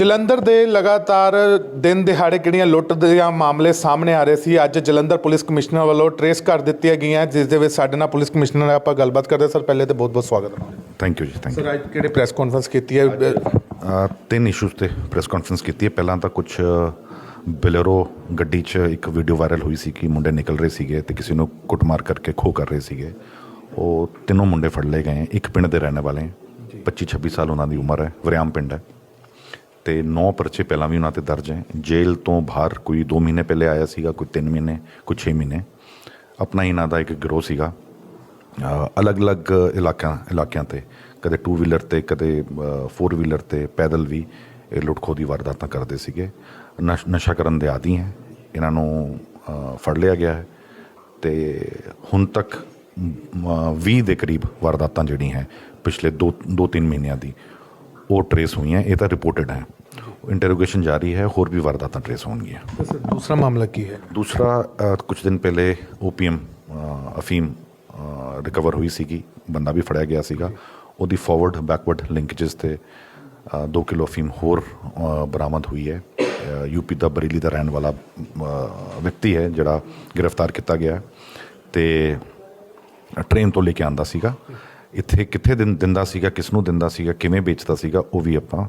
ਜਲੰਧਰ ਦੇ ਲਗਾਤਾਰ ਦਿਨ ਦਿਹਾੜੇ ਕਿਹੜੀਆਂ ਲੁੱਟ ਦੇ ਮਾਮਲੇ ਸਾਹਮਣੇ ਆ ਰਹੇ ਸੀ? ਅੱਜ ਜਲੰਧਰ ਪੁਲਿਸ ਕਮਿਸ਼ਨਰ ਵੱਲੋਂ ਟਰੇਸ ਕਰ ਦਿੱਤੀਆਂ ਗਈਆਂ ਜਿਸ ਦੇ ਵਿੱਚ ਸਾਡੇ ਨਾਲ ਪੁਲਿਸ ਕਮਿਸ਼ਨਰ ਨਾਲ ਆਪਾਂ ਗੱਲਬਾਤ ਕਰਦੇ। ਸਰ ਪਹਿਲੇ ਤੇ ਬਹੁਤ ਬਹੁਤ ਸਵਾਗਤ ਹੈ thank you ji thank you sir ਅੱਜ ਕਿਹੜੇ ਪ੍ਰੈਸ ਕਾਨਫਰੰਸ ਕੀਤੀ ਹੈ? ਤਿੰਨ ਇਸ਼ੂਜ਼ ਤੇ ਪ੍ਰੈਸ ਕਾਨਫਰੰਸ ਕੀਤੀ ਹੈ। ਪਹਿਲਾਂ ਤਾਂ ਕੁਝ ਬਲੇਰੋ ਗੱਡੀ 'ਚ ਇੱਕ ਵੀਡੀਓ ਵਾਇਰਲ ਹੋਈ ਸੀ ਕਿ ਮੁੰਡੇ ਨਿਕਲ ਰਹੇ ਸੀਗੇ ਤੇ ਕਿਸੇ ਨੂੰ ਕੁੱਟਮਾਰ ਕਰਕੇ ਖੋ ਕਰ ਰਹੇ ਸੀਗੇ। ਉਹ ਤਿੰਨੋਂ ਮੁੰਡੇ ਫੜ ਲਏ ਗਏ ਇੱਕ ਪਿੰਡ ਦੇ ਰਹਿਣ ਵਾਲੇ 25 26 ਸਾਲ ਉਹਨਾਂ ਦੀ ਉਮਰ ਹੈ। ਵਰਿਆਮ ਪਿੰਡ ਹੈ। ਤੇ 9 ਪਰਚੇ ਪਹਿਲਾਂ ਵੀ ਉਹਨਾਂ ਤੇ ਦਰਜ ਹੈ। ਜੇਲ੍ਹ ਤੋਂ ਬਾਹਰ ਕੋਈ 2 ਮਹੀਨੇ ਪਹਿਲੇ ਆਇਆ ਸੀਗਾ ਕੋਈ 3 ਮਹੀਨੇ ਕੋਈ 6 ਮਹੀਨੇ। ਆਪਣਾ ਹੀ ਇਹਨਾਂ ਦਾ ਇੱਕ ਗਰੋਹ ਸੀਗਾ। ਅਲੱਗ-ਅਲੱਗ ਇਲਾਕਿਆਂ ਇਲਾਕਿਆਂ ਤੇ। ਕਦੇ 2 ਵੀਲਰ ਤੇ ਕਦੇ 4 ਵੀਲਰ ਤੇ ਪੈਦਲ ਵੀ ਇਹ ਲੁੱਟਖੋ ਦੀ ਵਾਰਦਾਤਾਂ ਕਰਦੇ ਸੀਗੇ। ਨਸ਼- ਨਸ਼ਾ ਕਰਨ ਦੇ ਆਦੀ ਹੈ। ਇਹਨਾਂ ਨੂੰ ਫੜ ਲਿਆ ਗਿਆ ਹੈ। ਤੇ ਹੁਣ ਤੱਕ ਮ, 20 ਦੇ ਕਰੀਬ ਵਾਰਦਾਤਾਂ ਜਿਹੜੀਆਂ ਹੈ ਪਿਛਲੇ 2 2-3 ਮਹੀਨਿਆਂ ਦੀ ਉਹ ਟਰੇਸ ਹੋਈਆਂ। ਇਹ ਤਾਂ ਰਿਪੋਰਟਡ ਹੈ। ਇੰਟਰੋਗੇਸ਼ਨ ਜਾਰੀ ਹੈ ਹੋਰ ਵੀ ਵਾਰਦਾਤਾਂ ਟਰੇਸ ਹੋਣਗੀਆਂ। ਸਰ ਦੂਸਰਾ ਮਾਮਲਾ ਕੀ ਹੈ? ਦੂਸਰਾ ਕੁਝ ਦਿਨ ਪਹਿਲੇ ਓਪੀਐਮ ਅਫੀਮ ਰਿਕਵਰ ਹੋਈ ਸੀਗੀ ਬੰਦਾ ਵੀ ਫੜਿਆ ਗਿਆ ਸੀਗਾ। ਉਹਦੀ ਫਾਰਵਰਡ ਬੈਕਵਰਡ ਲਿੰਕੇजेस ਤੇ 2 ਕਿਲੋ ਅਫੀਮ ਹੋਰ ਬਰਾਮਦ ਹੋਈ ਹੈ। ਯੂਪੀ ਦਾ ਬਰੇਲੀ ਦਾ ਰਹਿਣ ਵਾਲਾ ਵਿਅਕਤੀ ਹੈ ਜਿਹੜਾ ਗ੍ਰਿਫਤਾਰ ਕੀਤਾ ਗਿਆ ਤੇ ਟ੍ਰੇਨ ਤੋਂ ਲੈ ਕੇ ਆਂਦਾ ਸੀਗਾ। ਇੱਥੇ ਕਿੱਥੇ ਦਿਨ ਦਿੰਦਾ ਸੀਗਾ ਕਿਸ ਨੂੰ ਦਿੰਦਾ ਸੀਗਾ ਕਿਵੇਂ ਵੇਚਦਾ ਸੀਗਾ ਉਹ ਵੀ ਆਪਾਂ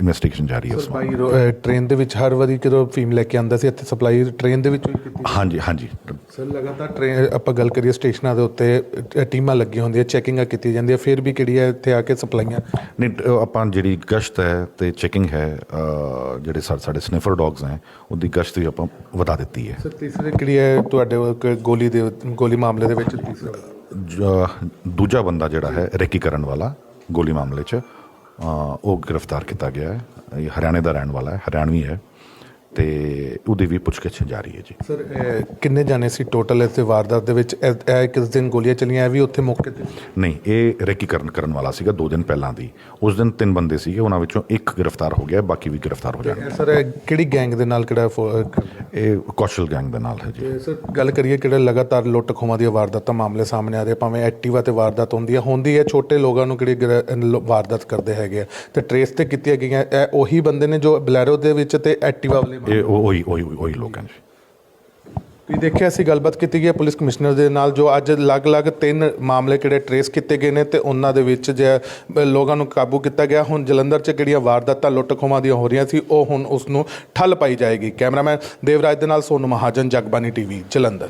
ਇਨਵੈਸਟੀਗੇਸ਼ਨ ਜਾਰੀ ਹੈ ਉਸ ਸਰ ਬਾਈ ਟ੍ਰੇਨ ਦੇ ਵਿੱਚ ਹਰ ਵਾਰੀ ਕਿਦੋਂ ਫੀਮ ਲੈ ਕੇ ਆਂਦਾ ਸੀ ਇੱਥੇ ਸਪਲਾਈ ਟ੍ਰੇਨ ਦੇ ਵਿੱਚ ਕੀਤੀ ਹਾਂਜੀ ਹਾਂਜੀ। ਸਰ ਲਗਾਤਾਰ ਟ੍ਰੇਨ ਆਪਾਂ ਗੱਲ ਕਰੀਏ ਸਟੇਸ਼ਨਾਂ ਦੇ ਉੱਤੇ ਅ, ਟੀਮਾਂ ਲੱਗੀਆਂ ਹੁੰਦੀਆਂ ਚੈਕਿੰਗਾਂ ਕੀਤੀ ਜਾਂਦੀਆਂ ਫਿਰ ਵੀ ਕਿਹੜੀ ਹੈ ਇੱਥੇ ਆ ਕੇ ਸਪਲਾਈਆਂ? ਨਹੀਂ ਆਪਾਂ ਜਿਹੜੀ ਗਸ਼ਤ ਹੈ ਤੇ ਚੈਕਿੰਗ ਹੈ ਅ, ਜਿਹੜੇ ਸਾ- ਸਾਡੇ ਸਨਿਫਰ ਡੌਗਸ ਹੈ ਉਹਦੀ ਗਸ਼ਤ ਵੀ ਆਪਾਂ ਵਧਾ ਦਿੱਤੀ ਹੈ। ਸਰ ਤੀਸਰੀ ਕਿਹੜੀ ਹੈ ਤੁਹਾਡੇ ਕੋਲ ਗੋਲੀ ਦੇ ਗੋਲੀ ਮਾਮਲੇ ਦੇ ਵਿੱਚ ਤੀਸਰਾ? ਜ- ਦੂਜਾ ਬੰਦਾ ਜਿਹੜਾ ਹੈ ਰੇਕੀ ਕਰਨ ਵਾਲਾ ਗੋਲੀ ਮਾਮਲੇ 'ਚ ਉਹ ਗ੍ਰਿਫਤਾਰ ਕੀਤਾ ਗਿਆ ਹੈ। ਇਹ ਹਰਿਆਣੇ ਦਾ ਰਹਿਣ ਵਾਲਾ ਹੈ ਹਰਿਆਣਵੀ ਹੈ। ਤੇ ਉਹਦੀ ਵੀ ਪੁੱਛਗਿੱਛ ਜਾਰੀ ਹੈ ਜੀ। ਸਰ ਕਿੰਨੇ ਜਾਣੇ ਸੀ ਟੋਟਲ ਇਸ ਵਾਰਦਾਤ ਦੇ ਵਿੱਚ? ਇਹ ਕਿਸ ਦਿਨ ਗੋਲੀਆਂ ਚਲੀਆਂ? ਇਹ ਵੀ ਉੱਥੇ ਮੌਕੇ ਤੇ? ਨਹੀਂ ਇਹ ਰੇਕੀ ਕਰਨ ਵਾਲਾ ਸੀਗਾ 2 ਦਿਨ ਪਹਿਲਾਂ ਦੀ। ਉਸ ਦਿਨ ਤਿੰਨ ਬੰਦੇ ਸੀਗੇ ਉਹਨਾਂ ਵਿੱਚੋਂ ਇੱਕ ਗ੍ਰਿਫਤਾਰ ਹੋ ਗਿਆ ਬਾਕੀ ਵੀ ਗ੍ਰਿਫਤਾਰ ਹੋ ਜਾਣਗੇ। ਸਰ ਕਿਹੜੀ ਗੈਂਗ ਦੇ ਨਾਲ ਕਿਹੜਾ? ਇਹ ਕੌਸ਼ਲ ਗੈਂਗ ਦੇ ਨਾਲ ਹੈ ਜੀ। ਸਰ ਗੱਲ ਕਰੀਏ ਕਿਹੜੇ ਲਗਾਤਾਰ ਲੁੱਟ ਖੋਹਾਂ ਦੀਆਂ ਵਾਰਦਾਤਾਂ ਮਾਮਲੇ ਸਾਹਮਣੇ ਆ ਰਹੇ ਭਾਵੇਂ ਐਕਟਿਵਾ ਤੇ ਵਾਰਦਾਤ ਹੁੰਦੀ ਹੈ ਹੁੰਦੀ ਹੈ ਛੋਟੇ ਲੋਕਾਂ ਨੂੰ ਕਿਹੜੀ ਵਾਰਦਾਤ ਕਰਦੇ ਹੈਗੇ ਤੇ ਟਰੇਸ ਤੇ ਕੀਤੀਆਂ ਗਈਆਂ ਇਹ ਉਹੀ ਬੰਦੇ ਨੇ ਜੋ ਬਲੈਰੋ ਦੇ ਵਿੱਚ ਤੇ ਐਕਟਿਵਾ ਵਾਲੇ ਇਹ ਉਹ- ਉਹੀ ਉਹੀ ਉਹੀ ਲੋਕ ਜੀ ਤੁਸੀਂ ਦੇਖਿਆ ਸੀ, ਗੱਲਬਾਤ ਕੀਤੀ ਗਈ ਹੈ ਪੁਲਿਸ ਕਮਿਸ਼ਨਰ ਦੇ ਨਾਲ, ਜੋ ਅੱਜ ਅਲੱਗ-ਅਲੱਗ ਤਿੰਨ ਮਾਮਲੇ ਕਿਹੜੇ ਟਰੇਸ ਕੀਤੇ ਗਏ ਨੇ ਤੇ ਉਹਨਾਂ ਦੇ ਵਿੱਚ ਜੇ ਲੋਕਾਂ ਨੂੰ ਕਾਬੂ ਕੀਤਾ ਗਿਆ। ਹੁਣ ਜਲੰਧਰ 'ਚ ਕਿਹੜੀਆਂ ਵਾਰਦਾਤਾਂ, ਲੁੱਟ ਖੋਹਾਂ ਦੀਆਂ ਹੋ ਰਹੀਆਂ ਸੀ, ਉਹ ਹੁਣ ਉਸ ਨੂੰ ਠੱਲ ਪਾਈ ਜਾਏਗੀ। ਕੈਮਰਾਮੈਨ ਦੇਵਰਾਜ ਦੇ ਨਾਲ ਸੋਨੂ ਮਹਾਜਨ ਜਗਬਾਨੀ ਟੀਵੀ, ਜਲੰਧਰ।